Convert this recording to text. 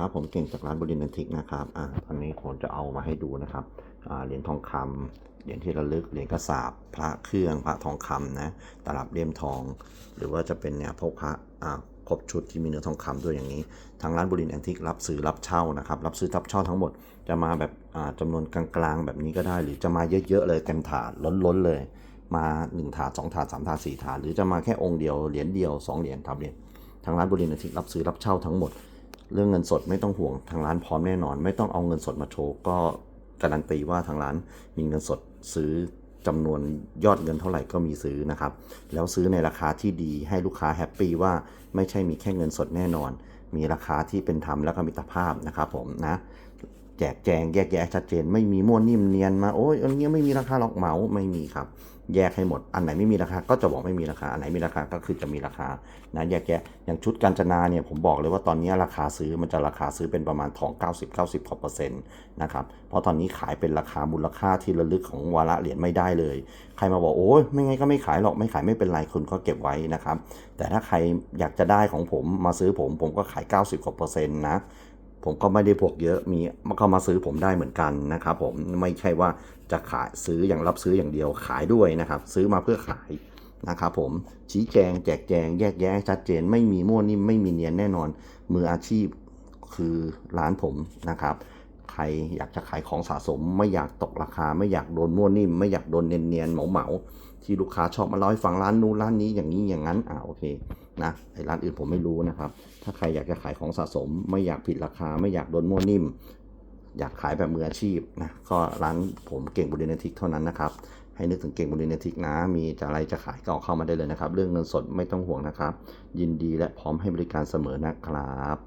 ครับผมเก่งจากร้านบริณทิกนะครับอ่าตอนนี้ผมจะเอามาให้ดูนะครับอ่าเหรียญทองคำเหรียญที่ระลึกเหรียญกระสาบพระเครื่องพระทองคำนะตลับเลี่ยมทอง หรือว่าจะเป็นเนี่ยพวกพระอ่าครบชุดที่มีเนื้อทองคำด้วยอย่างนี้ ทางร้านบรินแอนทิกรับซื้อรับเช่านะครับ รับซื้อรับเช่าทั้งหมดจะมาแบบอ่าจำนวนกลางๆแบบนี้ก็ได้ หรือจะมาเยอะๆเลยเต็มถาดล้นๆเลย มา1ถาด2ถาด3ถาด4ถาดหรือจะมาแค่องค์เดียวเหรียญเดียว2เหรียญทำเหรียญทางร้านบรินแอนทิกรับซื้อรับเช่าทั้งหมด เรื่องเงินสดไม่ต้องห่วงทางร้านพร้อมแน่นอน ไม่ต้องเอาเงินสดมาโชว์ก็การันตีว่าทางร้านมีเงินสดซื้อจำนวนยอดเงินเท่าไหร่ก็มีซื้อนะครับ แล้วซื้อในราคาที่ดีให้ลูกค้าแฮปปี้ว่าไม่ใช่มีแค่เงินสดแน่นอน มีราคาที่เป็นธรรมแล้วก็มิตรภาพนะครับผมนะ แจกแจงแยกแยะชัดเจน ไม่มีมั่วนิ่มเนียนมาโอ้ยอันนี้ไม่มีราคาหรอกเหมาไม่มีครับ แยกให้หมดอันไหนไม่มีราคาก็จะบอกไม่มีราคาอันไหนมีราคาก็คือจะมีราคานะแยกแยะอย่างชุดการจนาเนี่ยผมบอกเลยว่าตอนนี้ราคาซื้อมันจะราคาซื้อเป็นประมาณทอง 90 90กว่าเปอร์เซ็นต์นะครับเพราะตอนนี้ขายเป็นราคามูลค่าที่ระลึกของวาระเหรียญไม่ได้เลย ใครมาบอกโอ้ยไม่ไงก็ไม่ขายหรอกไม่ขายไม่เป็นไรคุณก็เก็บไว้นะครับแต่ถ้าใครอยากจะได้ของผมมาซื้อผมผมก็ขาย 90กว่าเปอร์เซ็นต์นะ ผมก็ไม่ได้พวกเยอะมีเข้ามาซื้อผมได้เหมือนกันนะครับผมไม่ใช่ว่าจะขายซื้ออย่างรับซื้ออย่างเดียวขายด้วยนะครับ ซื้อมาเพื่อขายนะครับผมชี้แจงแจกแจงแยกแยะให้ชัดเจน ไม่มีมั่วนิ่มไม่มีเนียนแน่นอน มืออาชีพคือร้านผมนะครับ ใครอยากจะขายของสะสม ไม่อยากตกราคา ไม่อยากโดนมั่วนิ่ม ไม่อยากโดนเนียนเนียนเหมาเหมาที่ลูกค้าชอบมาเล่าให้ฟังร้านนู้นร้านนี้อย่างนี้อย่างนั้นอ่าโอเค นะไอ้ร้านอื่นผมไม่รู้นะครับ ถ้าใครอยากจะขายของสะสม ไม่อยากผิดราคา ไม่อยากโดนมั่วนิ่ม อยากขายแบบมืออาชีพนะก็ร้านผมเก่งบุรินทิกเท่านั้นนะครับ ให้นึกถึงเก่งบุรินทิกนะ มีจะอะไรจะขายก็เอาเข้ามาได้เลยนะครับ เรื่องเงินสดไม่ต้องห่วงนะครับ ยินดีและพร้อมให้บริการเสมอนะครับ